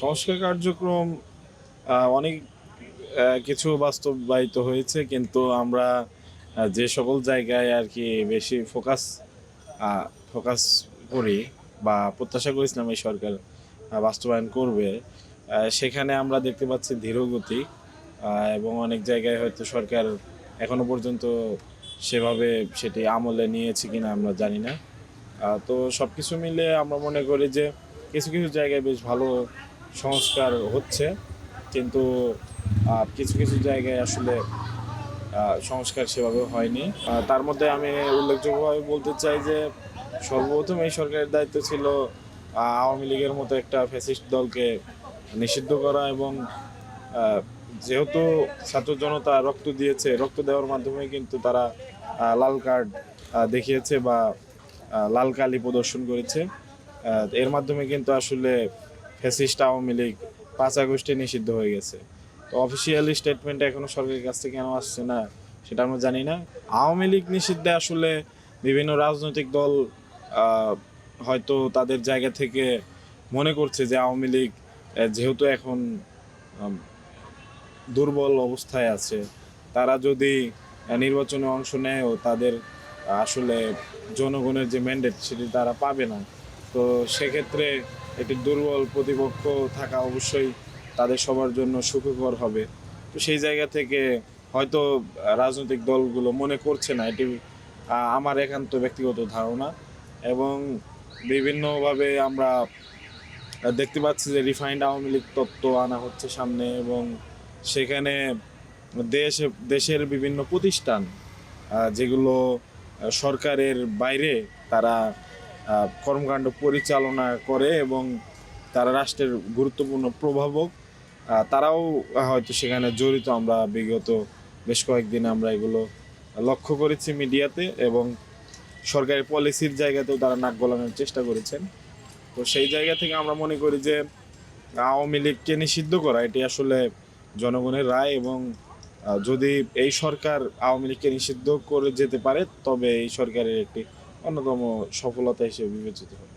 সংস্কার কার্যক্রম অনেক কিছু বাস্তবায়িত হয়েছে, কিন্তু আমরা যে সকল জায়গায় আর কি বেশি ফোকাস ফোকাস করি বা প্রত্যাশা করেছিলাম এই সরকার বাস্তবায়ন করবে সেখানে আমরা দেখতে পাচ্ছি ধীরগতি এবং অনেক জায়গায় হয়তো সরকার এখনও পর্যন্ত সেভাবে সেটি আমলে নিয়েছে কিনা আমরা জানি না। তো সব কিছু মিলে আমরা মনে করি যে কিছু কিছু জায়গায় বেশ ভালো সংস্কার হচ্ছে, কিন্তু কিছু কিছু জায়গায় আসলে সংস্কার সেভাবে হয়নি। তার মধ্যে আমি উল্লেখযোগ্যভাবে বলতে চাই যে, সর্বপ্রথম এই সরকারের দায়িত্ব ছিল আওয়ামী লীগের মতো একটা ফ্যাসিস্ট দলকে নিষিদ্ধ করা এবং যেহেতু ছাত্র জনতা রক্ত দিয়েছে, রক্ত দেওয়ার মাধ্যমে কিন্তু তারা লাল কার্ড দেখিয়েছে বা লাল কালি প্রদর্শন করেছে। এর মাধ্যমে কিন্তু আসলে ফ্যাসিস্ট আওয়ামী লীগ পাঁচ আগস্টে নিষিদ্ধ হয়ে গেছে। তো অফিসিয়ালি স্টেটমেন্ট এখনও সরকারের কাছ থেকে কেন আসছে না, সেটা আমরা জানি না। আওয়ামী লীগ নিষিদ্ধে আসলে বিভিন্ন রাজনৈতিক দল হয়তো তাদের জায়গা থেকে মনে করছে যে আওয়ামী লীগ যেহেতু এখন দুর্বল অবস্থায় আছে, তারা যদি নির্বাচনে অংশ নেয় ও তাদের আসলে জনগণের যে ম্যান্ডেট সেটি তারা পাবে না। তো সেক্ষেত্রে একটি দুর্বল প্রতিপক্ষ থাকা অবশ্যই তাদের সবার জন্য সুখকর হবে। তো সেই জায়গা থেকে হয়তো রাজনৈতিক দলগুলো মনে করছে না, এটি আমার একান্ত ব্যক্তিগত ধারণা। এবং বিভিন্নভাবে আমরা দেখতে পাচ্ছি যে রিফাইন্ড আওয়ামী লীগ তত্ত্ব আনা হচ্ছে সামনে এবং সেখানে দেশ, দেশের বিভিন্ন প্রতিষ্ঠান যেগুলো সরকারের বাইরে তারা কর্মকাণ্ড পরিচালনা করে এবং তারা রাষ্ট্রের গুরুত্বপূর্ণ প্রভাবক। তারাও হয়তো সেখানে জড়িত। আমরা বিগত বেশ কয়েকদিন আমরা এগুলো লক্ষ্য করেছি মিডিয়াতে এবং সরকারি পলিসির জায়গাতেও তারা নাক গলানোর চেষ্টা করেছেন। তো সেই জায়গা থেকে আমরা মনে করি যে আওয়ামী লীগকে নিষিদ্ধ করা, এটি আসলে জনগণের রায় এবং যদি এই সরকার আওয়ামী লীগকে নিষিদ্ধ করে যেতে পারে, তবে এই সরকারের একটি অন্যতম সফলতা হিসেবে বিবেচিত হবে।